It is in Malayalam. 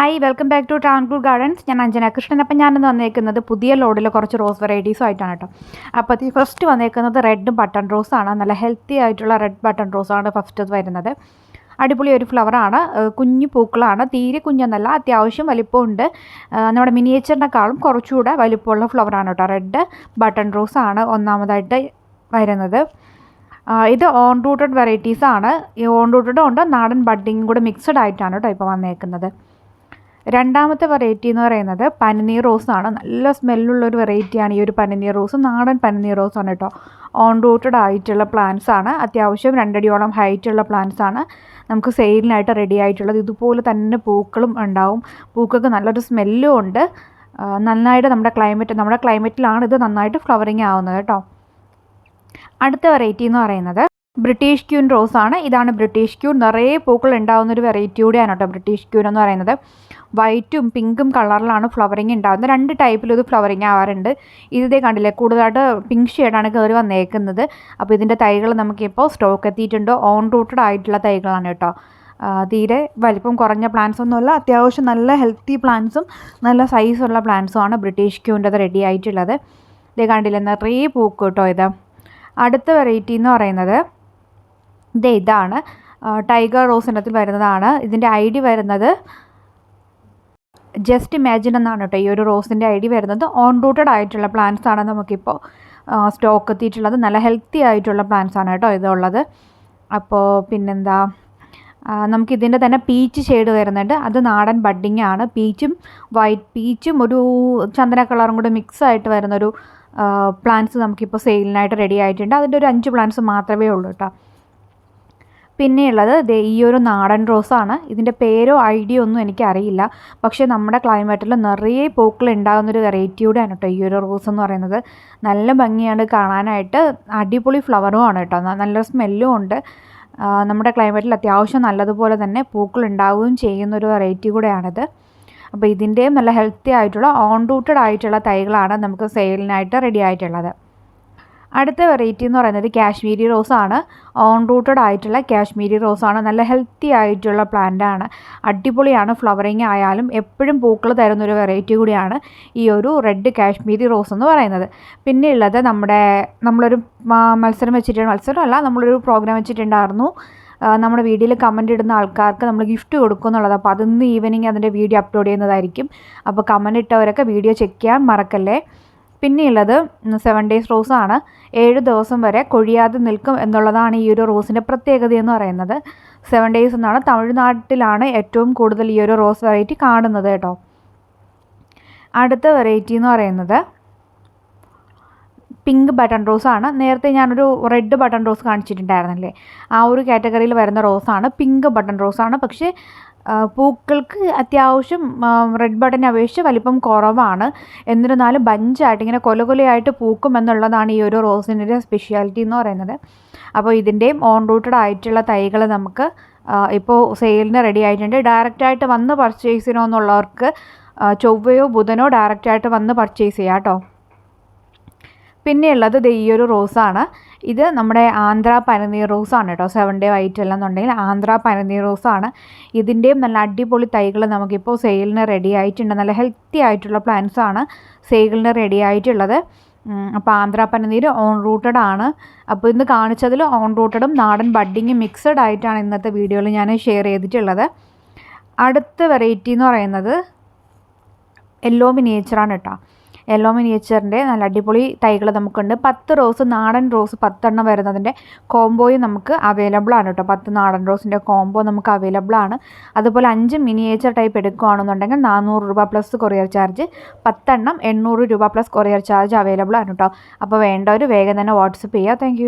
Hi welcome back to Travancore gardens ഞാൻ അഞ്ജന കൃഷ്ണൻ. അപ്പം ഞാനിന്ന് വന്നേക്കുന്നത് പുതിയ ലോഡിൽ കുറച്ച് റോസ് വെറൈറ്റീസും ആയിട്ടാണ് കേട്ടോ. അപ്പോൾ ഈ ഫസ്റ്റ് വന്നേക്കുന്നത് റെഡ് ബട്ടൺ റോസാണ് നല്ല ഹെൽത്തി ആയിട്ടുള്ള റെഡ് ബട്ടൺ റോസാണ് ഫസ്റ്റ് വരുന്നത്. അടിപൊളി ഒരു ഫ്ലവറാണ് കുഞ്ഞു പൂക്കളാണ്. തീരെ കുഞ്ഞെന്നല്ല അത്യാവശ്യം വലിപ്പമുണ്ട്. നമ്മുടെ മിനിയേച്ചറിനെക്കാളും കുറച്ചുകൂടെ വലിപ്പമുള്ള ഫ്ലവറാണ് കേട്ടോ. റെഡ് ബട്ടൺ റോസാണ് ഒന്നാമതായിട്ട് വരുന്നത്. ഇത് ഓൺ റൂട്ടഡ് വെറൈറ്റീസാണ് ഈ ഓൺ റൂട്ടഡും ഉണ്ട് നാടൻ ബഡ്ഡിങ്ങും കൂടെ മിക്സഡ് ആയിട്ടാണ് കേട്ടോ ഇപ്പോൾ വന്നേക്കുന്നത്. രണ്ടാമത്തെ വെറൈറ്റി എന്ന് പറയുന്നത് പനിനീർ ആണ്. നല്ല സ്മെല്ലുള്ള ഒരു വെറൈറ്റിയാണ് ഈ ഒരു പനിനീർ റോസ്. നാടൻ പനിനീർ ആണ് കേട്ടോ ഓൺ റൂട്ടഡ് ആയിട്ടുള്ള പ്ലാന്റ്സ് ആണ്. അത്യാവശ്യം രണ്ടടിയോളം ഹൈറ്റുള്ള പ്ലാന്റ്സ് ആണ്. നമുക്ക് സെയിലിനായിട്ട് റെഡി ആയിട്ടുള്ളത്. ഇതുപോലെ തന്നെ പൂക്കളും ഉണ്ടാവും. പൂക്കൾക്ക് നല്ലൊരു സ്മെല്ലും ഉണ്ട്. നന്നായിട്ട് നമ്മുടെ ക്ലൈമറ്റ് നമ്മുടെ ക്ലൈമറ്റിലാണ് ഇത് നന്നായിട്ട് ഫ്ലവറിങ് ആവുന്നത് കേട്ടോ അടുത്ത വെറൈറ്റി എന്ന് പറയുന്നത് ബ്രിട്ടീഷ് ക്യൂൻ റോസ് ആണ്. ഇതാണ് ബ്രിട്ടീഷ് ക്യൂൻ നിറയെ പൂക്കൾ ഉണ്ടാകുന്ന ഒരു വെറൈറ്റി കൂടിയാണ് കേട്ടോ ബ്രിട്ടീഷ് ക്യൂൻ എന്ന് പറയുന്നത്. വൈറ്റും പിങ്കും കളറിലാണ് ഫ്ലവറിങ് ഉണ്ടാകുന്നത്. രണ്ട് ടൈപ്പിലും ഇത് ഫ്ലവറിങ് ആവാറുണ്ട്. ഇതേ കണ്ടില്ലേ കൂടുതലായിട്ട് പിങ്ക് ഷെയ്ഡാണ് കയറി വന്നേക്കുന്നത്. അപ്പോൾ ഇതിന്റെ തൈകൾ നമുക്കിപ്പോൾ സ്റ്റോക്ക് എത്തിയിട്ടുണ്ട്. ഓൺ റൂട്ടഡ് ആയിട്ടുള്ള തൈകളാണ് കേട്ടോ. തീരെ വലിപ്പം കുറഞ്ഞ പ്ലാന്റ്സ് അത്യാവശ്യം നല്ല ഹെൽത്തി പ്ലാന്റ്സും നല്ല സൈസുള്ള പ്ലാന്റ്സും ആണ് ബ്രിട്ടീഷ് ക്യൂന്റെ റെഡി ആയിട്ടുള്ളത്. ഇതേ കണ്ടില്ലേ നിറയെ പൂക്കും കേട്ടോ ഇത്. അടുത്ത വെറൈറ്റി എന്ന് പറയുന്നത് ഇത് ഇതാണ്. ടൈഗർ റോസ് ഇനത്തിൽ വരുന്നതാണ്. ഇതിന്റെ ഐ ഡി വരുന്നത് ജസ്റ്റ് ഇമാജിൻ എന്നാണ് കേട്ടോ ഈ ഒരു റോസിന്റെ ഐ ഡി വരുന്നത്. ഓൺ റൂട്ടഡ് ആയിട്ടുള്ള പ്ലാന്റ്സ് ആണ് നമുക്കിപ്പോൾ സ്റ്റോക്ക് എത്തിയിട്ടുള്ളത്. നല്ല ഹെൽത്തി ആയിട്ടുള്ള പ്ലാന്റ്സ് ആണ് കേട്ടോ ഇതുള്ളത്. അപ്പോൾ പിന്നെന്താ നമുക്കിതിന്റെ തന്നെ പീച്ച് ഷെയ്ഡ് വരുന്നുണ്ട്. അത് നാടൻ ബഡ്ഡിങ് ആണ്. പീച്ചും വൈറ്റ് പീച്ചും ഒരു ചന്ദന കളറും കൂടെ മിക്സ് ആയിട്ട് വരുന്നൊരു പ്ലാന്റ്സ് നമുക്കിപ്പോൾ സെയിലിനായിട്ട് റെഡി ആയിട്ടുണ്ട്. അതിന്റെ ഒരു അഞ്ച് പ്ലാന്റ്സ് മാത്രമേ ഉള്ളൂ കേട്ടോ. പിന്നെയുള്ളത് ദേ ഈ ഒരു നാടൻ റോസാണ്. ഇതിന്റെ പേരോ ഐഡിയോ ഒന്നും എനിക്കറിയില്ല. പക്ഷേ നമ്മുടെ ക്ലൈമറ്റിൽ നിറയെ പൂക്കൾ ഉണ്ടാകുന്നൊരു വെറൈറ്റിയൂടെയാണ് കേട്ടോ ഈ ഒരു റോസ് എന്ന് പറയുന്നത്. നല്ല ഭംഗിയാണ് കാണാനായിട്ട്. അടിപൊളി ഫ്ലവറും ആണ് കേട്ടോ. നല്ല സ്മെല്ലും ഉണ്ട്. നമ്മുടെ ക്ലൈമറ്റിൽ അത്യാവശ്യം നല്ലതുപോലെ തന്നെ പൂക്കൾ ഉണ്ടാവുകയും ചെയ്യുന്നൊരു വെറൈറ്റി കൂടെയാണിത്. അപ്പോൾ ഇതിന്റെയും നല്ല ഹെൽത്തി ആയിട്ടുള്ള ഓൺ റൂട്ടഡ് ആയിട്ടുള്ള തൈകളാണ് നമുക്ക് സെയിലിനായിട്ട് റെഡി ആയിട്ടുള്ളത്. അടുത്ത വെറൈറ്റി എന്ന് പറയുന്നത് കാശ്മീരി റോസാണ് ഓൺ റൂട്ടഡ് ആയിട്ടുള്ള കാശ്മീരി റോസാണ് നല്ല ഹെൽത്തി ആയിട്ടുള്ള പ്ലാന്റ് ആണ്. അടിപൊളിയാണ്. ഫ്ലവറിങ് ആയാലും എപ്പോഴും പൂക്കൾ തരുന്ന ഒരു വെറൈറ്റി കൂടിയാണ് ഈ ഒരു റെഡ് കാശ്മീരി റോസ് എന്ന് പറയുന്നത്. പിന്നെ ഉള്ളത് നമ്മുടെ നമ്മളൊരു മത്സരം വെച്ചിട്ട് മത്സരമല്ല നമ്മളൊരു പ്രോഗ്രാം വെച്ചിട്ടുണ്ടായിരുന്നു. നമ്മുടെ വീഡിയോയിൽ കമന്റ് ഇടുന്ന ആൾക്കാർക്ക് നമ്മൾ ഗിഫ്റ്റ് കൊടുക്കും എന്നുള്ളത്. അപ്പോൾ അതിന്ന് ഈവനിങ് അതിന്റെ വീഡിയോ അപ്ലോഡ് ചെയ്യുന്നതായിരിക്കും. അപ്പോൾ കമന്റ് ഇട്ടവരൊക്കെ വീഡിയോ ചെക്ക് ചെയ്യാൻ മറക്കല്ലേ? പിന്നെയുള്ളത് സെവൻ ഡേയ്സ് റോസ് ആണ്. ഏഴ് ദിവസം വരെ കൊഴിയാതെ നിൽക്കും എന്നുള്ളതാണ് ഈ ഒരു റോസിന്റെ പ്രത്യേകത എന്ന് പറയുന്നത്. സെവൻ ഡേയ്സ് എന്നാണ് തമിഴ്നാട്ടിലാണ് ഏറ്റവും കൂടുതൽ ഈ ഒരു റോസ് വെറൈറ്റി കാണുന്നത് കേട്ടോ. അടുത്ത വെറൈറ്റി എന്ന് പറയുന്നത് പിങ്ക് ബട്ടൺ റോസ് ആണ്. നേരത്തെ ഞാനൊരു റെഡ് ബട്ടൺ റോസ് കാണിച്ചിട്ടുണ്ടായിരുന്നില്ലേ? ആ ഒരു കാറ്റഗറിയിൽ വരുന്ന റോസാണ് പിങ്ക് ബട്ടൺ റോസാണ് പക്ഷേ പൂക്കൾക്ക് അത്യാവശ്യം റെഡ് ബട്ടനെ അപേക്ഷിച്ച് വലിപ്പം കുറവാണ്. എന്നിരുന്നാലും ബഞ്ചായിട്ട് ഇങ്ങനെ കൊല കൊലയായിട്ട് പൂക്കും എന്നുള്ളതാണ് ഈ ഒരു റോസിന്റെ സ്പെഷ്യാലിറ്റി എന്ന് പറയുന്നത്. അപ്പോൾ ഇതിന്റെയും ഓൺ റൂട്ടഡ് ആയിട്ടുള്ള തൈകൾ നമുക്ക് ഇപ്പോൾ സെയിലിന് റെഡി ആയിട്ടുണ്ട്. ഡയറക്റ്റായിട്ട് വന്ന് പർച്ചേസ് ചെയ്യണമെന്നുള്ളവർക്ക് ചൊവ്വയോ ബുധനോ ഡയറക്റ്റായിട്ട് വന്ന് പർച്ചേസ് ചെയ്യാം കേട്ടോ. പിന്നെയുള്ളത് ദേ ഈ ഒരു റോസാണ്. ഇത് നമ്മുടെ ആന്ധ്ര പനനീർ റോസാണ് കേട്ടോ. സെവൻ ഡേ വൈറ്റ് എന്നുണ്ടെങ്കിൽ ആന്ധ്ര പനനീർ റോസാണ്. ഇതിന്റെയും നല്ല അടിപൊളി തൈകൾ നമുക്കിപ്പോൾ സെയിലിന് റെഡി ആയിട്ടുണ്ട്. നല്ല ഹെൽത്തി ആയിട്ടുള്ള പ്ലാന്റ്സ് ആണ് സെയിലിന് റെഡി ആയിട്ടുള്ളത്. അപ്പോൾ ആന്ധ്ര പനനീര് ഓൺ റൂട്ടഡ് ആണ്. അപ്പോൾ ഇന്ന് കാണിച്ചതിൽ ഓൺ റൂട്ടഡും നാടൻ ബഡ്ഡിങ്ങും മിക്സഡ് ആയിട്ടാണ് ഇന്നത്തെ വീഡിയോയിൽ ഞാൻ ഷെയർ ചെയ്തിട്ടുള്ളത്. അടുത്ത വെറൈറ്റി എന്ന് പറയുന്നത് യെല്ലോ മിനിയേച്ചറാണ് കേട്ടോ. യെല്ലോ മിനിയേച്ചറിന്റെ നല്ല അടിപൊളി തൈകൾ നമുക്കുണ്ട്. പത്ത് റോസ് നാടൻ റോസ് പത്തെണ്ണം വരുന്നതിന്റെ കോംബോയും നമുക്ക് അവൈലബിൾ ആണ് കേട്ടോ. പത്ത് നാടൻ റോസിന്റെ കോംബോ നമുക്ക് അവൈലബിൾ ആണ്. അതുപോലെ അഞ്ച് മിനിയേച്ചർ ടൈപ്പ് എടുക്കുകയാണെന്നുണ്ടെങ്കിൽ നാനൂറ് രൂപ പ്ലസ് കൊറിയർ ചാർജ് പത്തെണ്ണം എണ്ണൂറ് രൂപ പ്ലസ് കൊറിയർ ചാർജ് അവൈലബിൾ ആണ് കേട്ടോ. അപ്പോൾ വേണ്ടവർ വേഗം തന്നെ വാട്സപ്പ് ചെയ്യുക താങ്ക്